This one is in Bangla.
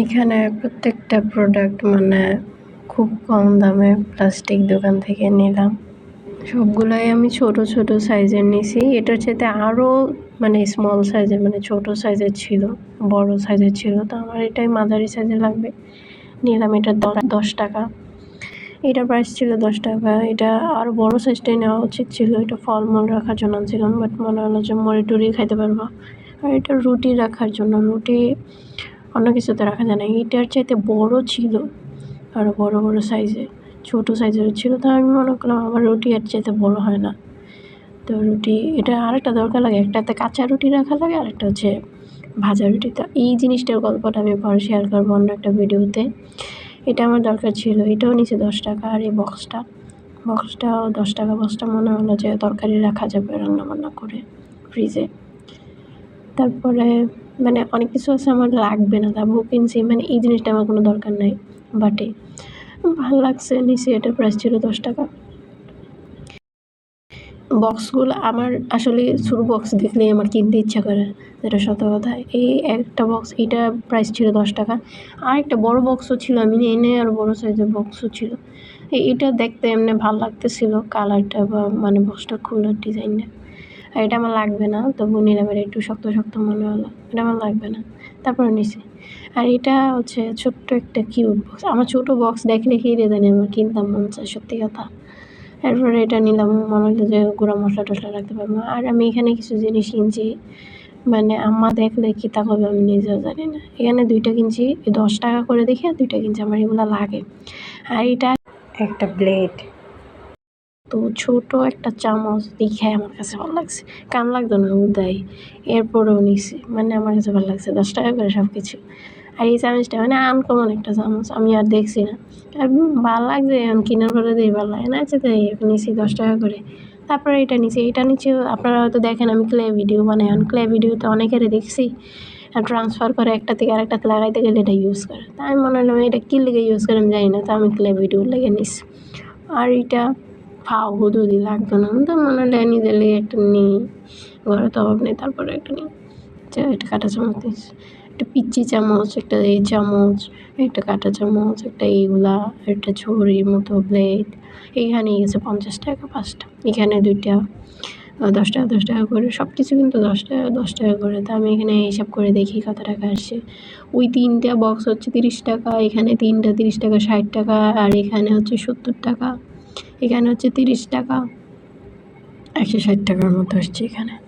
এখানে প্রত্যেকটা প্রোডাক্ট মানে খুব কম দামে প্লাস্টিক দোকান থেকে নিলাম। সবগুলাই আমি ছোট ছোট সাইজের নিছি। এটার চাইতে আরও মানে স্মল সাইজের মানে ছোট সাইজের ছিল, বড় সাইজের ছিল। তো আমার এটাই মাঝারি সাইজের লাগবে। নিলাম এটা দশ টাকা। এটা প্রাইস ছিল দশ টাকা। এটা আরও বড় সাইজটাই নেওয়া উচিত ছিল। এটা ফলমূল রাখার জন্য ছিলাম বাট মনে হলো যে মরে টুরি খাইতে পারব। আর এটা রুটি রাখার জন্য। রুটি অন্য কিছুতে রাখা যায় না। এটার চাইতে বড় ছিল আরও বড় বড় সাইজে ছোট সাইজের ছিল। তো আমি মনে করলাম আমার রুটি এর চাইতে বড় হয় না। তো রুটি, এটা আরেকটা দরকার লাগে। একটাতে কাঁচা রুটি রাখা লাগে, আরেকটা হচ্ছে ভাজা রুটি। তো এই জিনিসটার গল্পটা আমি পরে শেয়ার করব অন্য একটা ভিডিওতে। এটা আমার দরকার ছিল। এটাও নিচে দশ টাকা আর এই বক্সটা বক্সটাও দশ টাকা বক্সটা মনে হলো যে তরকারি রাখা যাবে রান্না বান্না করে ফ্রিজে তারপরে মানে অনেক কিছু আছে আমার লাগবে না, তারপর কিনছি মানে এই জিনিসটা আমার কোনো দরকার নাই বাটে ভালো লাগছে নিচে এটার প্রাইস ছিল দশ টাকা। বক্সগুলো আমার আসলে ছোটো বক্স দেখলেই আমার কিনতে ইচ্ছা করে, যেটা সত কথা। এই একটা বক্স এটা প্রাইস ছিল দশ টাকা। আর একটা বড় বক্সও ছিল, আমি এনে আর বড় সাইজের বক্সও ছিল। এটা দেখতে এমনি ভালো লাগতেছিল কালারটা বা মানে বক্সটা খোলার ডিজাইনটা আর এটা আমার লাগবে না তবু নিলাম এটা একটু শক্ত শক্ত মনে হলো, এটা আমার লাগবে না। তারপরে নিছি। আর এটা হচ্ছে ছোট্ট একটা কিউট বক্স আমার ছোটো বক্স দেখলে কি রে জানি আমার কিনতাম মন চায়, সত্যি কথা। এরপরে এটা নিলাম, মনে হলো যে গুঁড়া মশলা টশলা রাখতে পারব। আর আমি এখানে কিছু জিনিস কিনছি মানে আম্মা দেখলে কি তা হবে আমি নিজেও জানি না। এখানে দুইটা কিনছি, দশ টাকা করে দেখি আর দুইটা কিনছি, আমার এগুলো লাগে। আর এটা একটা ব্লেড তো ছোট একটা চামচ দেখে আমার কাছে ভালো লাগছে। কাম লাগতো না উদয় এরপরেও নিছি। মানে আমার কাছে ভালো লাগছে, দশ টাকা করে সব কিছু আর এই চামচটা মানে আনকমন একটা চামচ, আমি আর দেখছি না। আর ভালো লাগছে এখন কেনার পরে দিয়ে ভালো লাগে না। আচ্ছা তাই নিছি দশ টাকা করে। তারপরে এটা নিচে এটা নিচে আপনারা হয়তো দেখেন, আমি ক্লে ভিডিও বানাই। আমি ক্লে ভিডিওতে অনেকেরই দেখছি। আর ট্রান্সফার করে একটা থেকে আরেকটাতে লাগাইতে গেলে এটা ইউজ করে। তা আমি মনে হলাম, এটা কী লেগে ইউজ করে, আমি জানি না। তো আমি ক্লে ভিডিও লেগে নিছি। আর এটা ফাও হুদুদি লাগতো না। তো মনে হলে নিজের লেগে একটা নিই, ঘরে তো অভাব নেই, তারপরে একটা নিই। একটা কাঁটা চামচ দিয়েছি একটা পিচ্ছি চামচ, একটা এই চামচ, একটা কাঁটা চামচ, একটা এইগুলা, একটা ছুরির মতো ব্লেড এইখানে গেছে পঞ্চাশ টাকা পাঁচটা, এখানে দুইটা দশ টাকা দশ টাকা করে সব কিছু কিন্তু দশ টাকা দশ টাকা করে। তো আমি এখানে হিসাব করে দেখি কত টাকা আসছে ওই তিনটা বক্স হচ্ছে তিরিশ টাকা, এখানে তিনটা তিরিশ টাকা, ষাট টাকা, আর এখানে হচ্ছে সত্তর টাকা। এখানে হচ্ছে তিরিশ টাকা। একশো ষাট টাকার মতো আসছে এখানে।